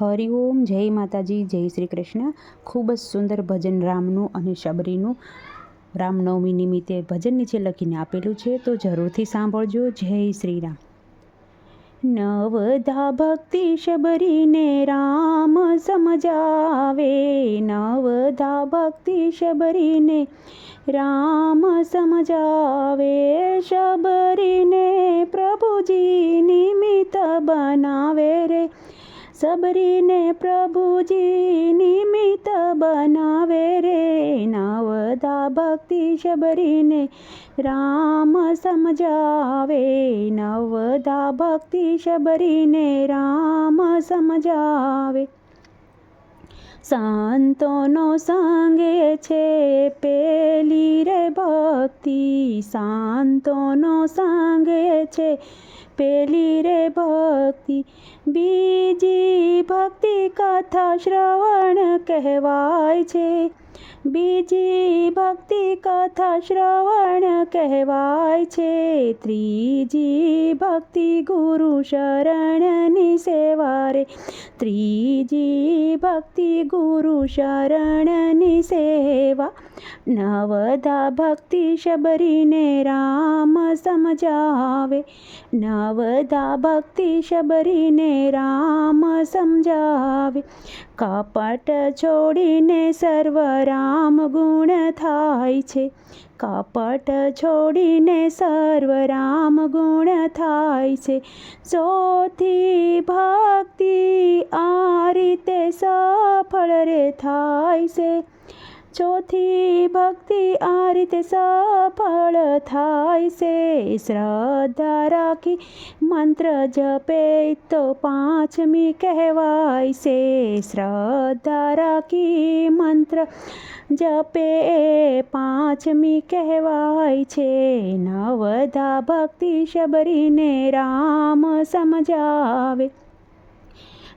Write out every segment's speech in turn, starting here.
હરિઓમ જય માતાજી, જય શ્રી કૃષ્ણ. ખૂબ જ સુંદર ભજન રામનું અને શબરીનું રામનવમી નિમિત્તે ભજન નીચે લખીને આપેલું છે, તો જરૂરથી સાંભળજો. જય શ્રી રામ. નવધા ભક્તિ શબરીને રામ સમજાવે. નવધા ભક્તિ શબરીને રામ સમજાવે. શબરીને પ્રભુજી નિમિત્ત બનાવે રે. સબરીને પ્રભુજી નિમિત્ત બનાવે રે નવધા ભક્તિ શબરીને રામ સમજાવે નવધા ભક્તિ શબરીને રામ સમજાવે સંતોનો સંગે છે પેલી રે ભક્તિ શાંતોનો સંગે છે પેલી રે ભક્તિ, બીજી ભક્તિ કથા શ્રવણ કહેવાય છે. બીજી ભક્તિ કથા શ્રવણ કહેવાય છે. ત્રીજી ભક્તિ ગુરુ શરણની સેવા રે. ત્રીજી ભક્તિ ગુરુ શરણની સેવા. નવધા ભક્તિ શબરીને રામ સમજાવે. નવધા ભક્તિ શબરીને રામ સમજાવે કપટ છોડીને સર્વ રામ ગુણ થાય છે કપટ છોડીને સર્વ રામ ગુણ થાય છે સોથી ભક્તિ આ રીતે સફળ રે થાય છે ચોથી ભક્તિ આ રીતે સફળ થાય છે. શ્રદ્ધા રાખી મંત્ર જપે તો પાંચમી કહેવાય છે. શ્રદ્ધા રાખી મંત્ર જપે પાંચમી કહેવાય છે. નવધા ભક્તિ શબરીને રામ સમજાવે.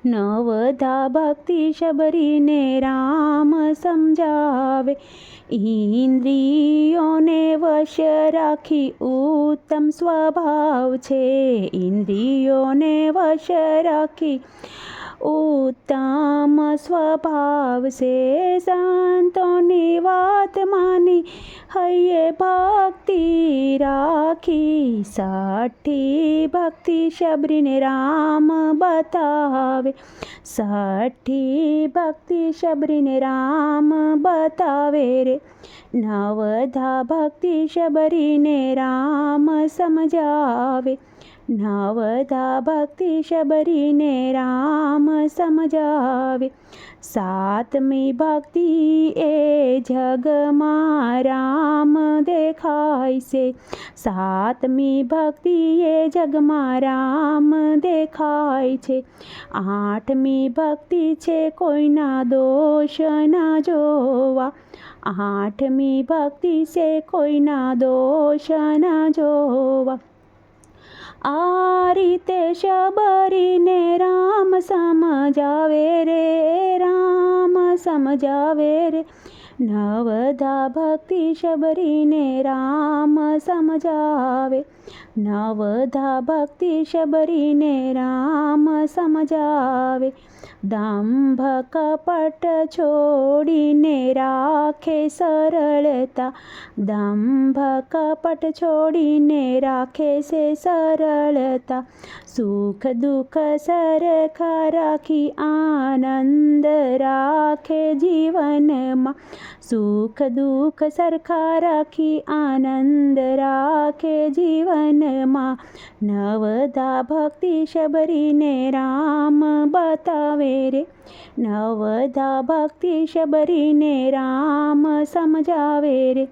નવધા ભક્તિ શબરીને રામ સમજાવે ઇન્દ્રિયોને વશ રાખી ઉત્તમ સ્વભાવ છે ઇન્દ્રિયોને વશ રાખી ઉત્તમ સ્વભાવ છે સંતોની વાત માની. હૈયે ભક્તિ રાખી, સાઠી ભક્તિ શબરીને રામ બતાવે. સાઠી ભક્તિ શબરીને રામ બતાવે રે. નવધા ભક્તિ શબરીને રામ સમજાવે. નવધા ભક્તિ શબરીને રામ સમજાવે સાતમી ભક્તિ એ જગમાં રામ દેખાય છે સાતમી ભક્તિ એ જગમાં રામ દેખાય છે આઠમી ભક્તિ છે કોઈના દોષ ના જોવા આઠમી ભક્તિ છે કોઈના દોષ ના જોવા આ રીતે શબરીને રામ સમજાવે રે રામ સમજાવે રે. નવધા ભક્તિ શબરીને રામ સમજાવે. નવધા ભક્તિ શબરીને રામ સમજાવે દંભ કપટ છોડીને રાખે સરળતા દંભ કપટ છોડીને રાખે છે સરળતા સુખ દુઃખ સરખા રાખી આનંદ રાખે જીવનમાં સુખ દુઃખ સરખા રાખી આનંદ રાખે જીવનમાં. નવધા ભક્તિ શબરીને રામ બતાવે રે. નવધા ભક્તિ શબરીને રામ સમજાવે રે.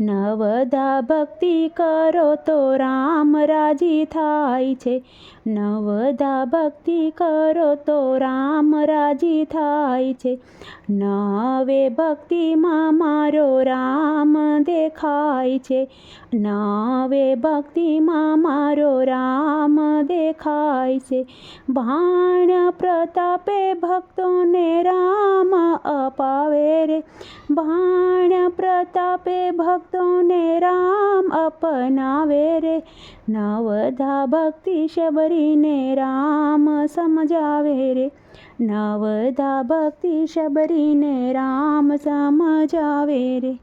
નવધા ભક્તિ કરો તો રામ રાજી થાય છે. નવધા ભક્તિ કરો તો રામ રાજી થાય છે. નવે ભક્તિમાં મારો રામ દેખાય છે. નવે ભક્તિમાં મારો રામ દેખાય છે. ભાણ પ્રતાપે ભક્તોને રામ અપાવે રે. બાણ પ્રતાપે ભક્તોને રામ અપનાવે રે. નવધા ભક્તિ શબરીને રામ સમજાવે રે. નવધા ભક્તિ શબરીને રામ સમજાવે રે.